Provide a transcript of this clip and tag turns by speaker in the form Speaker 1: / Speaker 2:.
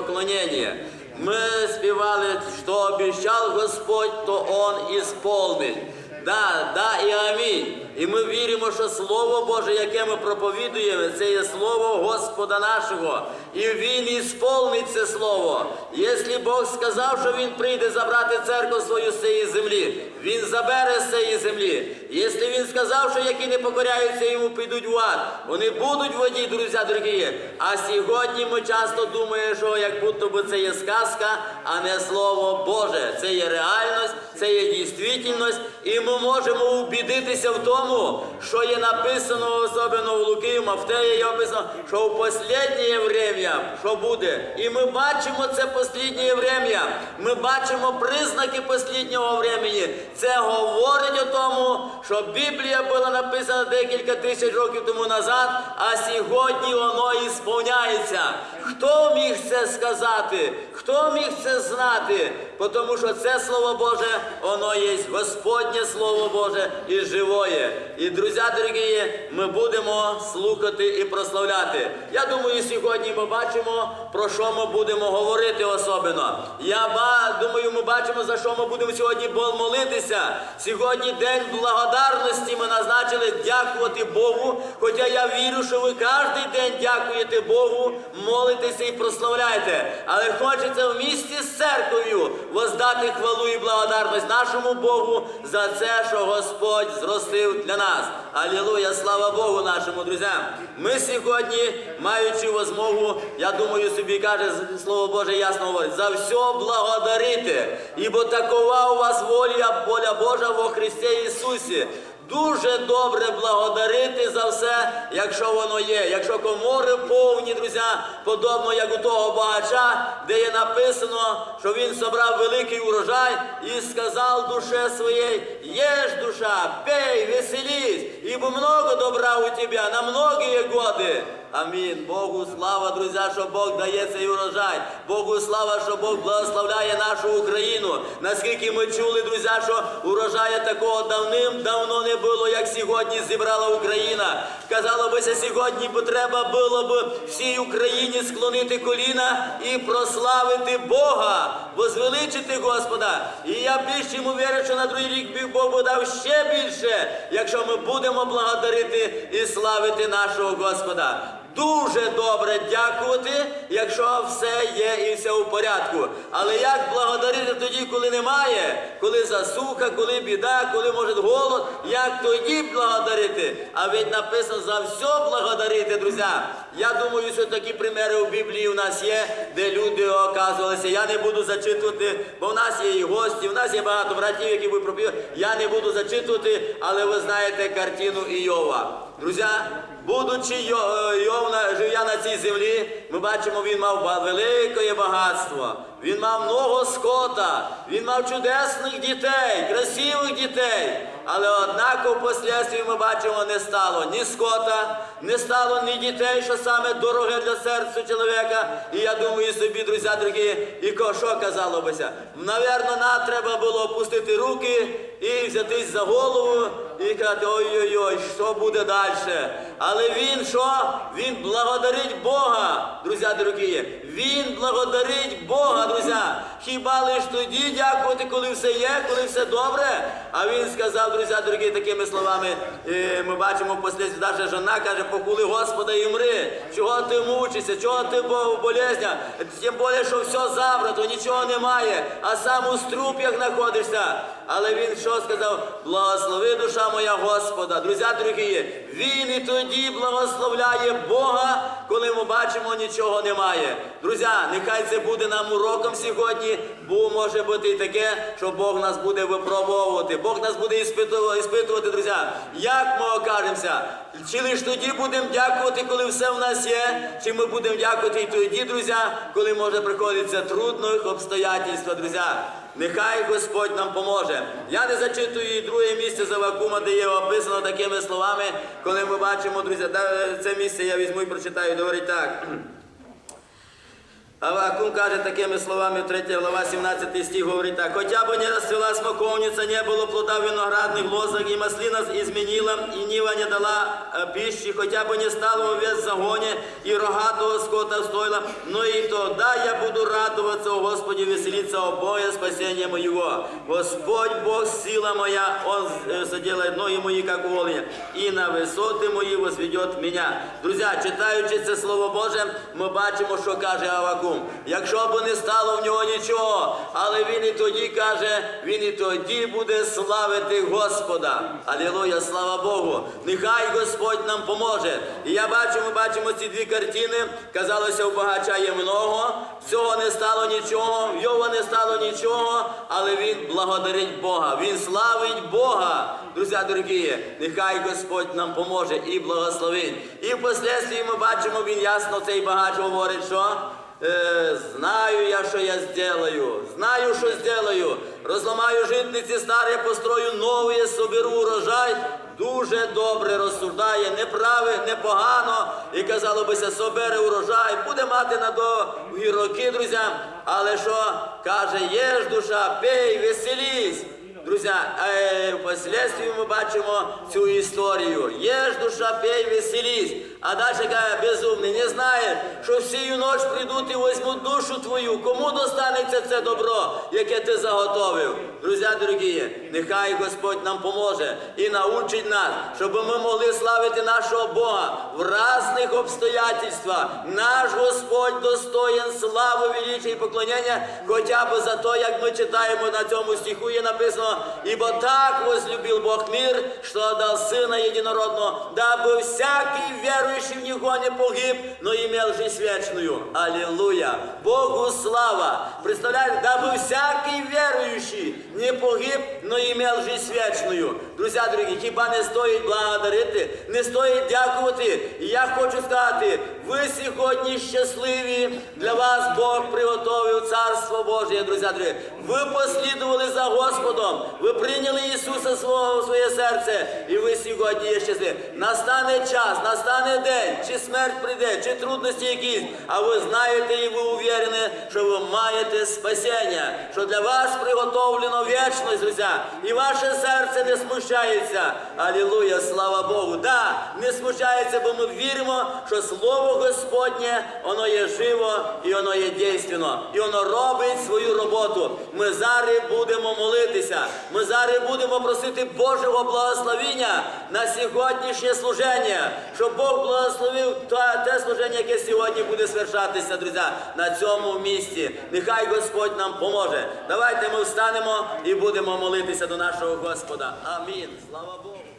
Speaker 1: поклонение. Мы спевали, что обещал Господь, то Он исполнит. Да, да і амінь. І ми віримо, що Слово Боже, яке ми проповідуємо, це є Слово Господа нашого. І Він ісполнить це Слово. Якщо Бог сказав, що Він прийде забрати церкву свою з цієї землі, Він забере з цієї землі. Якщо Він сказав, що які не покоряються йому, підуть в ад, вони будуть в воді, друзі дорогі. А сьогодні ми часто думаємо, що як будто би це є сказка, а не Слово Боже. Це є реальність, це є дійсність, і ми можемо убідитися в тому, що є написано особливо у Луки, в Мафтеї є описано, що в останнє время, що буде. І ми бачимо це останнє время. Ми бачимо признаки останнього времени. Це говорить о тому, що Біблія була написана декілька тисяч років тому назад, а сьогодні воно і сповняється. Хто міг це сказати? Хто міг це знати? Тому що це Слово Боже, воно є Господнє Слово Боже і живоє. І, друзі дорогі, ми будемо слухати і прославляти. Я думаю, сьогодні ми бачимо, про що ми будемо говорити особливо. Я ба- думаю, ми бачимо, за що ми будемо сьогодні молитися. Сьогодні день благодарності ми назначили дякувати Богу. Хоча я вірю, що ви кожен день дякуєте Богу, молитеся і прославляєте. Але хочеться в місті з церков'ю воздати хвалу і благодарність нашому Богу за це, що Господь зростив для нас. Алілуя, слава Богу нашому друзям. Ми сьогодні, маючи возмогу, я думаю, собі каже Слово Боже, ясно говорить, за все благодарити, ібо такова у вас воля, воля Божа во Христі Ісусі. Дуже добре благодарити за все, якщо воно є. Якщо комори повні, друзі, подобно як у того багача, де є написано, що він собрав великий урожай і сказав душе своєї, єж душа, пей, веселись, ібо много добра у тебе на многі годи. Амінь. Богу слава, друзі, що Бог дає цей урожай. Богу слава, що Бог благословляє нашу Україну. Наскільки ми чули, друзі, що урожая такого давним-давно не було, як сьогодні зібрала Україна. Казало бися, сьогодні б треба було б всій Україні склонити коліна і прославити Бога, возвеличити Господа. І я більш чим уверен, що на другий рік би Бог би дав ще більше, якщо ми будемо благодарити і славити нашого Господа. Дуже добре дякувати, якщо все є і все у порядку. Але як благодарити тоді, коли немає, коли засуха, коли біда, коли може голод, як тоді благодарити? А ведь написано за все благодарити, друзі. Я думаю, що такі примери у Біблії у нас є, де люди оказувалися. Я не буду зачитувати, бо в нас є і гості, в нас є багато братів, які ви проповідали. Я не буду зачитувати, але ви знаєте картину Іова. Друзі, будучи Йо- Йов живя на цій землі, ми бачимо, він мав велике багатство. Він мав много скота, він мав чудесних дітей, красивих дітей. Але однако впоследствии ми бачимо, не стало ні скота, не стало ні дітей, що саме дороге для серця чоловіка. І я думаю собі, друзі дорогі, і що казало бися? Навірно, нам треба було опустити руки і взятись за голову і казати, ой-ой-ой, що буде далі? Але він що? Він благодарить Бога, друзі дорогі. Він благодарить Бога, друзі. Хіба лиш тоді дякувати, коли все є, коли все добре? А він сказав, друзі дорогі, такими словами, е, ми бачимо впоследствии, навіть жона каже, покули Господа і мри. Чого ти мучишся, чого ти болезня? Тим більше, що все забрато, нічого немає, а сам у струп'ях знаходишся. Але він що сказав? Благослови душа моя Господа. Друзі дорогі, він і тоді благословляє Бога, коли ми бачимо, нічого немає. Друзі, нехай це буде нам уроком сьогодні, бо може бути і таке, що Бог нас буде випробовувати. Бог нас буде іспитувати, друзі. Як ми окажемося? Чи лише тоді будемо дякувати, коли все в нас є? Чи ми будемо дякувати і тоді, друзі, коли може приходиться трудних обстоятельства, друзі? Нехай Господь нам поможе. Я не зачитую і друге місце з Авакума, де є описано такими словами, коли ми бачимо, друзі, це місце я візьму і прочитаю, говорить так. Авакум каже такими словами, 3 глава, 17 стих говорить так. «Хотя бы не расцвела смоковница, не было плода в виноградных лозах, и маслина изменила, и нива не дала э, пищи, хотя бы не стало овец в загоне, и рогатого скота в стойлах, но и тогда я буду радоваться, о Господе, веселиться о Бога спасения моего. Господь Бог, сила моя, Он э, соделает ноги мои, как у оленя, и на висоти мої возведет меня. Друзі, читаючи це Слово Боже, ми бачимо, що каже Авакум. Якщо б не стало в нього нічого, але він і тоді каже, він і тоді буде славити Господа. Алілуя, слава Богу. Нехай Господь нам поможе. І я бачу, ми бачимо ці дві картини. Казалося, у багача є много, всього не стало нічого, в його не стало нічого, але він благодарить Бога. Він славить Бога. Друзі, дорогі, нехай Господь нам поможе і благословить. І впоследствии ми бачимо, він ясно цей багач говорить, що знаю я, що я сделаю, знаю, що сделаю. Розламаю житниці старі, построю нові, соберу урожай. Дуже добре розсуждає, не праве, не погано. І казало бися, собере урожай, буде мати на довгі роки, друзі. Але що каже, єж душа, пей, веселісь. Друзі, е, ми бачимо цю історію. Єж душа, пей, веселісь. А далі каже, безумний, не знаєш, що всю ночь прийдуть і візьмуть душу твою. Кому достанеться це добро, яке ти заготовив? Друзі, дорогі, нехай Господь нам поможе і научить нас, щоб ми могли славити нашого Бога в разних обстоятельствах. Наш Господь достоїн слави, величия і поклонення, хоча б за те, як ми читаємо на цьому стиху, є написано, ібо так возлюбив Бог мир, що дав Сина Єдинородного, даби всякий віруючий в Нього не погиб, но имел жизнь вечную. Аллилуйя! Богу слава! Представляєте, даби всякий віруючий не погиб, но имел жизнь вечную. Друзі, дорогі, хіба не стоїть благодарити, не стоїть дякувати. І я хочу сказати, ви сьогодні щасливі, для вас Бог приготовив Царство Боже, друзі, дорогі. Ви послідували за Господом, ви прийняли Ісуса свого в своє серце, і ви сьогодні є щасливі. Настане час, настане день, чи смерть прийде, чи трудності якісь, а ви знаєте і ви уверені, що ви маєте спасіння, що для вас приготовлено вічність, друзі, і ваше серце не смущається. Алілуя, слава Богу. Да, не смущається, бо ми віримо, що Слово Господнє, воно є живо і воно є дійственно, і воно робить свою роботу. Ми зараз будемо молитися. Ми зараз будемо просити Божого благословіння на сьогоднішнє служення, щоб Бог благословив те служення, яке сьогодні буде свершатися, друзі, на цьому місці. Нехай Господь нам поможе. Давайте ми встанемо і будемо молитися до нашого Господа. Амінь. Слава Богу.